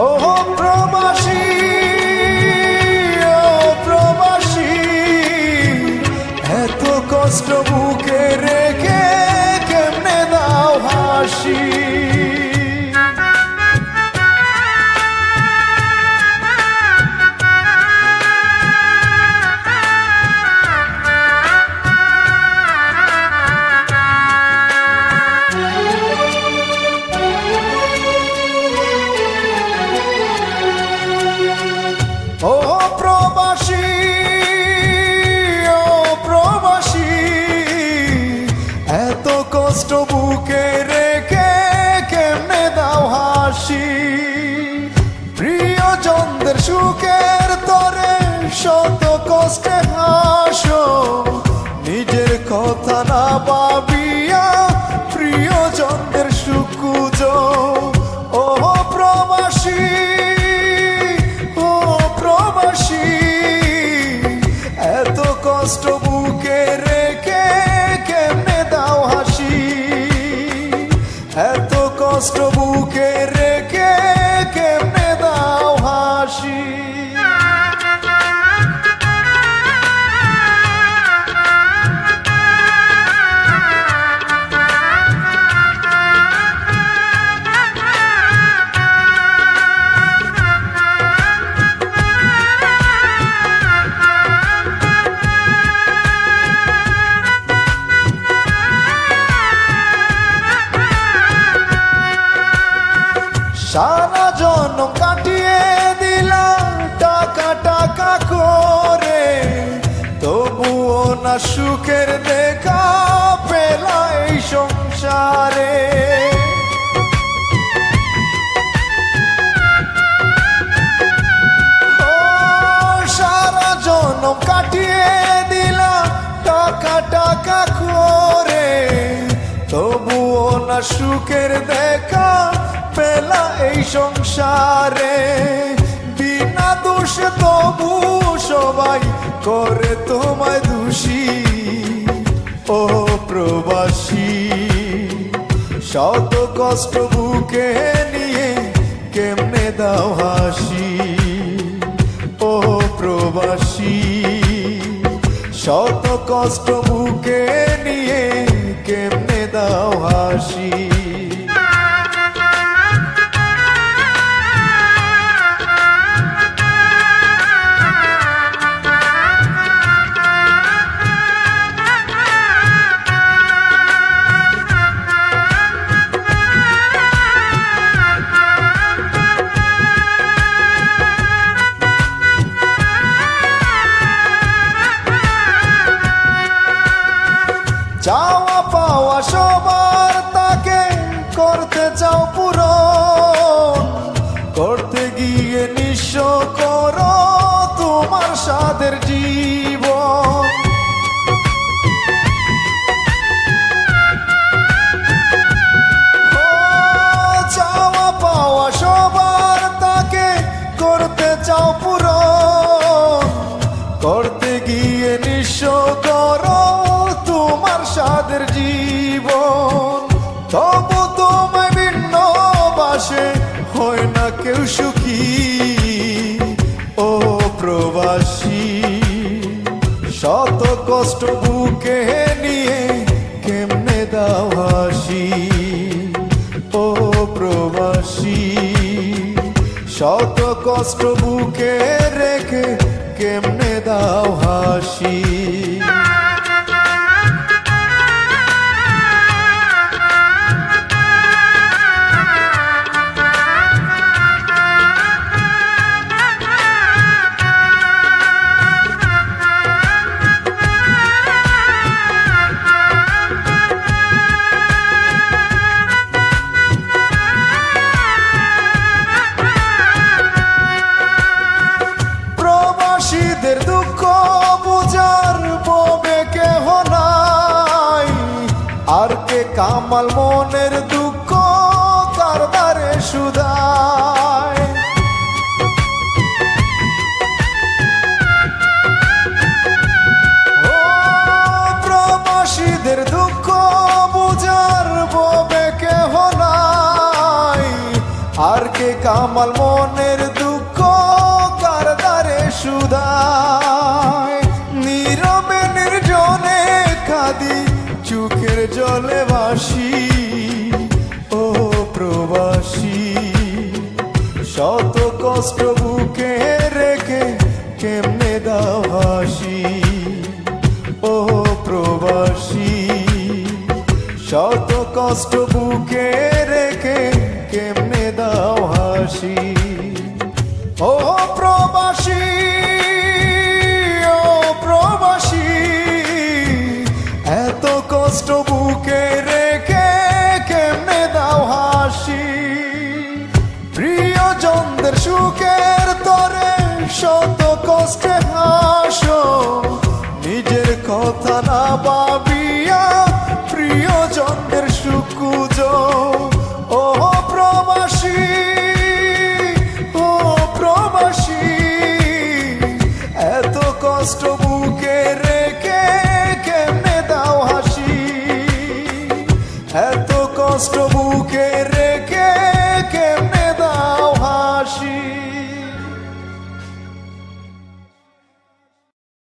ও প্রবাসী এত কষ্ট বুকে রেখে কেমনে দাও হাসি? শত কষ্টে হাসো, নিজের কথা না ভাবিয়া প্রিয়জনদের সুকুজ। ও প্রবাসী ও প্রবাসী, এত কষ্ট বুকে রেখে কেমনে দাও হাসি? এত কষ্ট সুখের দেখা পেলাই সংসারে। সারা জনম কাটিয়ে দিলাম টাকা টাকা করে তবুও না সুখের দেখা পেলা এই সংসারে। বিনা দোষে তবু সবাই করে তোমায় দোষী, ও প্রবাসী। শত কষ্ট বুকে নিয়ে কেমনে দাও হাসি, ও প্রবাসী। শত কষ্ট বুকে নিয়ে কেমনে দাও হাসি। কেউ ও প্রবাসী, শত কষ্ট বুকে নিয়ে কেমনে দাও হাসি? ও প্রবাসী, শত কষ্ট বুকে রেখে কেমনে দাও প্রবাসীদের দুঃখ বুঝার ববে কেহ নাই। আর কে কামাল মনের দুঃখ কারদারে সুদায় প্রবাসীদের দুঃখ বুঝার ববে কেহ নাই। আর কে কামাল মনের দুঃখ কার কাঁদি চোখের জলে ভাসি, ও প্রবাসী, শত কষ্ট বুকে রেখে কেমনে দাও ও প্রবাসী, শত কষ্ট বুকে রেখে কেমনে দাও হাসি? ও প্রবাসী প্রিয়জনদের সুখের তরে শত কষ্টে হাসো। নিজের কথা না ভাবিয়া প্রিয়জনদের সুকুজ ও প্রবাসী ও প্রবাসী, এত কষ্ট বুকে রেখে কেমনে দাও হাসি? এত